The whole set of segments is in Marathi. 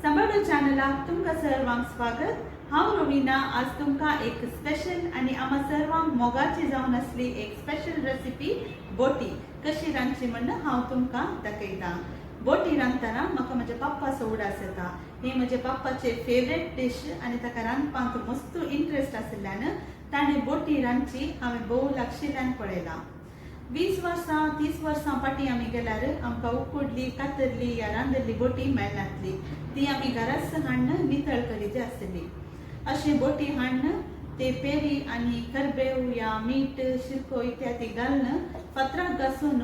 संबडो चॅनलाक तुमकां सर्वांक स्वागत. हांव रोविना आज तुमकां एक स्पेशल आनी आम्हा सर्वांक मोगाची जावन आसली एक स्पेशल रेसिपी बोटी. कशी रांदची म्हण हांव तुमकां दाखयतां. बोटी रांदतना म्हाका म्हज्या पप्पा उडास येता. ही म्हज्या पप्पाचे फेवरेट डिश आनी ताका रांदपाक मस्त इंट्रस्ट आशिल्ल्यान ताणें बोटी रांदची हांवें भोव लागशिल्ल्यान पळयलां. वीस वर्सां तीस वर्सां फाटीं आमी गेल्यार आमकां उकडली कातरली या रांदल्ली बोटी मेळनातली ती आमी घराच हाडून नितळ करीची आसली अशी बोटी हाडून ते पेरी आनी करबेव या मीठ शिरको इत्यादी घालून फातराक घासून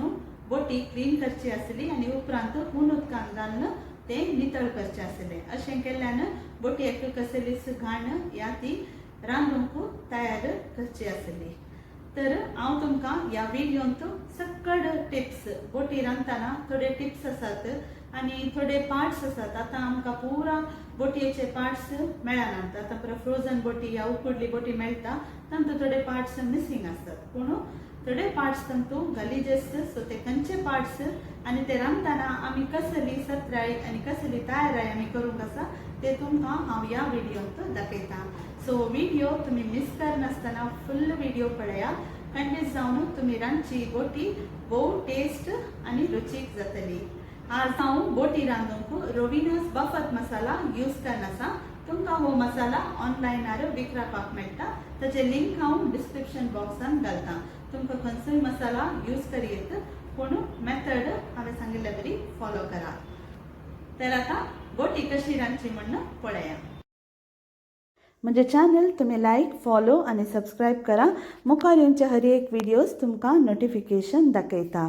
बोटी क्लीन करची आसली आनी उपरांत ऊन उदकांत घालून ते नितळ करचे आसले अशें केल्ल्यान बोटयेक कसलीच घाण या ती रांदूंक तयार करची आसली तर हांव तुमकां ह्या व्हिडिओंत सकड टिप्स बोटी रांदतना थोडे टिप्स आसात आनी थोडे पार्ट्स आसात आतां आमकां पुरा बोटयेचे पार्ट्स मेळनात आतां पुरो फ्रोजन बोटी या उकडली बोटी मेळटा तांतूं थोडे पार्ट्स मिसींग आसतात पूण थोडे पार्ट्स तांतूं गलीजेस सो ते खंयचे पार्ट्स आनी ते रांदतना आमी कसली सत्राय आनी कसली तयाराय आमी करूंक आसा ते तुमकां हांव ह्या व्हिडिओंत दाखयतां. सो व्हिडिओ तुम्ही मिस करनासतना फुल्ल व्हिडिओ पळया कंडीस जावन तुम्ही रांदची बोटी भोव टेस्ट आनी रुचीक जातली. आज हांव बोटी रांदूंक रोविनास बफत मसाला यूज करनासा तुमकां हो मसाला ऑनलायनार विकरापाक मेळटा ताचे लिंक हांव डिस्क्रिप्शन बॉक्सान घालतां. तुमकां खंयचोय मसाला यूज करीत पूण मेथड हांवें सांगिल्ले तरी फॉलो करा. तर आतां बोटी कशी रांदची म्हणून पळया. म्हणजे चॅनल तुमी लायक फॉलो आनी सबस्क्रायब करा. मुखार येवचे हर एक व्हिडियोज तुमकां नोटिफिकेशन दाखयता.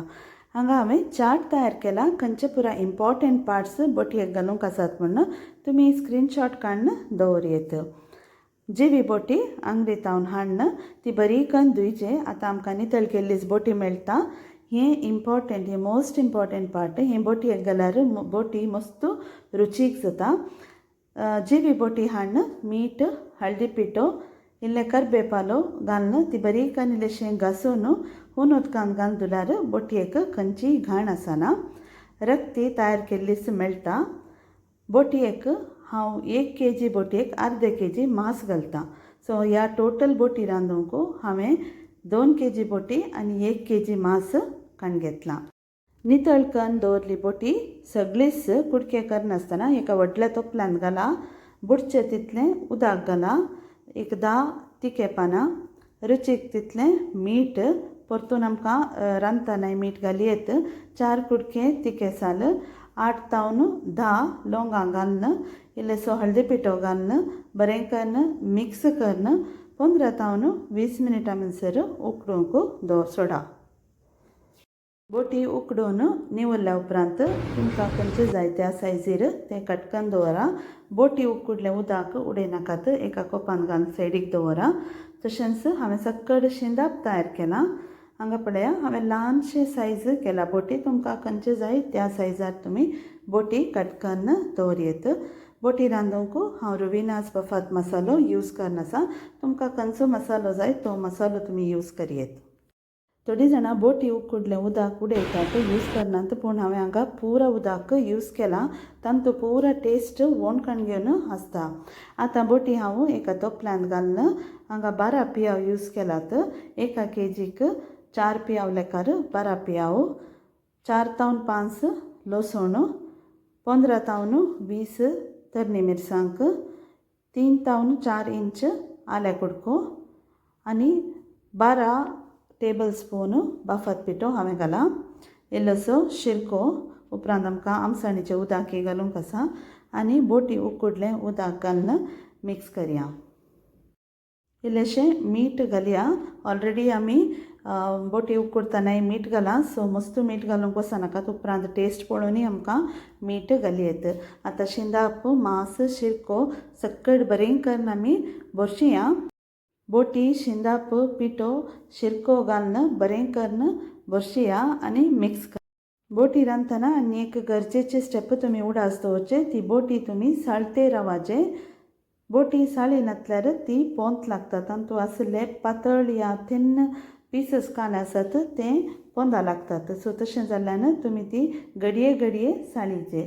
हांगा हांवें चार्ट तयार केला. खंयचे पुरा इम्पॉर्टंट पार्ट्स बोटयेक घालूंक आसात म्हणून तुमी स्क्रीनशॉट काडून दवरयेत. जिवी बोटी अंगडीतावन हाडून ती बरी करून धुयचे आतां आमकां नितळ केल्लीच बोटी मेळटा हें इम्पॉर्टंट हें मोस्ट इम्पॉर्टंट पार्ट हे बोटयेक घाल्यार बोटी मस्त रुचीक जाता जिवी बोटी हाडून मीठ हळदी पिठो इल्लें करबेपालो घालून ती बरीक आनी इल्लेशें घासून हून उदकांत घालून धुल्यार बोटयेक खंयची घाण आसना रक्ती तयार केल्लीच मेळटा बोटयेक हांव एक के जी बोटयेक अर्दे के जी मांस घालतां. सो ह्या टोटल बोटी रांदूंक हांवें दोन के जी बोटी आनी एक के जी मांस काण घेतलां. नितळ करून दवरली बोटी सगळीच कुडके करनासतना एका व्हडल्या तोपल्यान घाला बुडचे तितलें उदक घाला एक धा तिखे पानां रुचीक तितलें मीठ परतून आमकां रांदतना मीठ घालयेत चार कुडके तिखेसाल साल तावन धा लवंगां घालून इल्लेसो हळदी पिठो घालून बरें करून मिक्स करून पंदरा तावन वीस मिनटां म्हणसर उकडूंक दवर सोडा बोटी उकडून निवरल्या उपरांत तुमकां खंयचे जाय त्या सायझीर ते कटकन दवरा बोटी उकडलें उदक उडयनाकात एका कोपान घालून सायडीक दवरा तशेंच हांवें सकड शिंदाप तयार केलां हांगा पळया हांवें ल्हानशे सायज केला बोटी तुमकां खंयचे जाय त्या सायजार तुमी बोटी कट करून दवरयेत बोटी रांदूंक हांव रुविनाज बफात मसालो यूज करनासा तुमकां खंयचो मसालो जाय तो मसालो तुमी यूज करयेत थोडीं जाणां बोटी उकडलें उदक उडयतात यूज करनात पूण हांवें हांगा पुरा उदक यूज केलां तांतूं पुरा टेस्ट वोणकण घेवन आसता आतां बोटी हांव एका तोपल्यान घालून हांगा बारा पियाव यूज केलात एका केजीक चार पियाव लेकार बारा पियाव चार तावन पांच लसण पंदरा तावन वीस तरणी मिरसांग तीन तावन चार इंच आल्या कुडको आनी बारा टेबल स्पून बाफत पिठो हांवें घाला. इल्लोसो शिरको उपरांत आमकां आमसाणीचें उदक घालूंक आसा आनी बोटी उकडलें उदक घालून मिक्स करया. इल्लेशें मीठ घालया. ऑलरेडी आमी बोटी उकडटनाय मीठ घाला सो मस्त मीठ घालूंक वचनाकात उपरांत टेस्ट पळोवनय आमकां मीठ घालयेत आतां शिंदाप मांस शिरको सकट बरें करून आमी भरशीया बोटी शिंदाप पिठो शिरको घालून बरें करून भरशीया आनी मिक्स कर बोटी रांदतना आनी एक गरजेचे स्टेप तुमी उडास दवरचे ती बोटी तुमी साळते रवाचे बोटी साळी नातल्यार ती पोंत लागतात तांतूं आसले पातळ या थिन्न पीसस कांय आसात ते पोंदा लागतात. सो तशें जाल्ल्यान तुमी ती घडये घडये साळीचे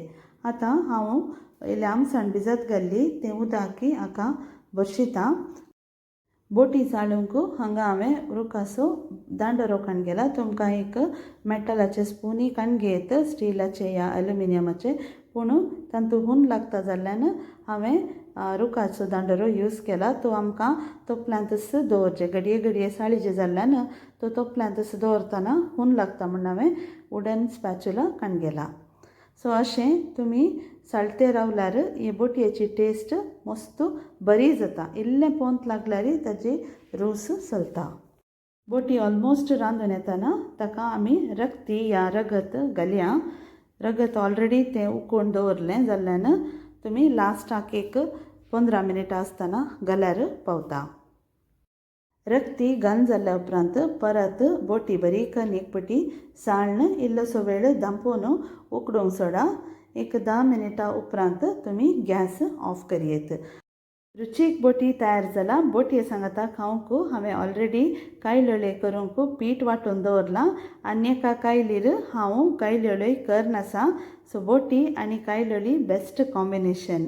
आतां हांव इल्लें आमसाण भिजत घाल्ली तें उदक हाका बरशिता बोटी चाळूंक हांगा हांवें रुखासो दांडो रोखण गेला तुमकां एक मेटलाचे स्पुनी आनी घेत स्टिलाचे या एल्युमिनियमाचे पूण तातूंत हून लागता जाल्ल्यान हांवें रुखाचो दांडरो यूज केला. तो आमकां तोपल्यांतच दवरचे घडये घडये साळीचे जाल्ल्यान तो तोपल्यांतच दवरतना हून लागता म्हूण हांवें वुडन स्पॅच्युला काण गेला सो अशें तुमी साळते रावल्यार ही बोटयेची टेस्ट मस्त बरी जाता. इल्लें पोंत लागल्यार ताजी रूस चलता बोटी ऑलमोस्ट रांदून येतना ताका आमी रक्ती या रगत घालया. रगत ऑलरेडी तें उकोवन दवरलें जाल्ल्यान तुमी लास्टाक एक पंदरा मिनटां आसतना गल्यार पावता. रक्ती घाल जाल्या उपरांत परत बोटी बरी कनेक पटी साळण इल्लोसो वेळ दांपोवन उकडूंक सोडा. एक धा मिनटां उपरांत तुमी गॅस ऑफ करयेत रुचीक बोटी तयार जाला बोटये सांगाता खावंकू हांवें ऑलरेडी कायलोळे करूंक पीठ वांटून दवरलां आनी एका कायलीर हांव कायलोळे करन आसा सो बोटी आनी कायलोळी बेस्ट कॉम्बिनेशन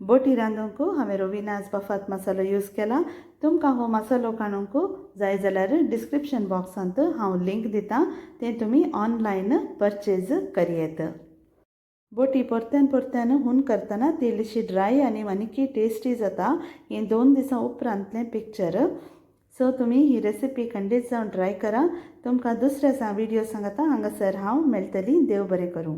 बोटी रांदूंक हांवें रोविनाज बफात मसालो यूज केला तुमकां हो मसालो काणूंक जाय जाल्यार डिस्क्रिप्शन बॉक्सांत हांव लिंक दितां तें तुमी ऑनलायन परचेज करयेत बोटी परतेन परतेन हून करतना ती इल्लीशी ड्राय आनी आनीकी टेस्टी जाता हें दोन दिसां उपरांतलें पिक्चर सो तुमी ही रेसिपी कंडीत जावन ट्राय करा. तुमकां दुसऱ्या सा व्हिडियो सांगता हांगासर हांव मेळटली देव बरें करूं.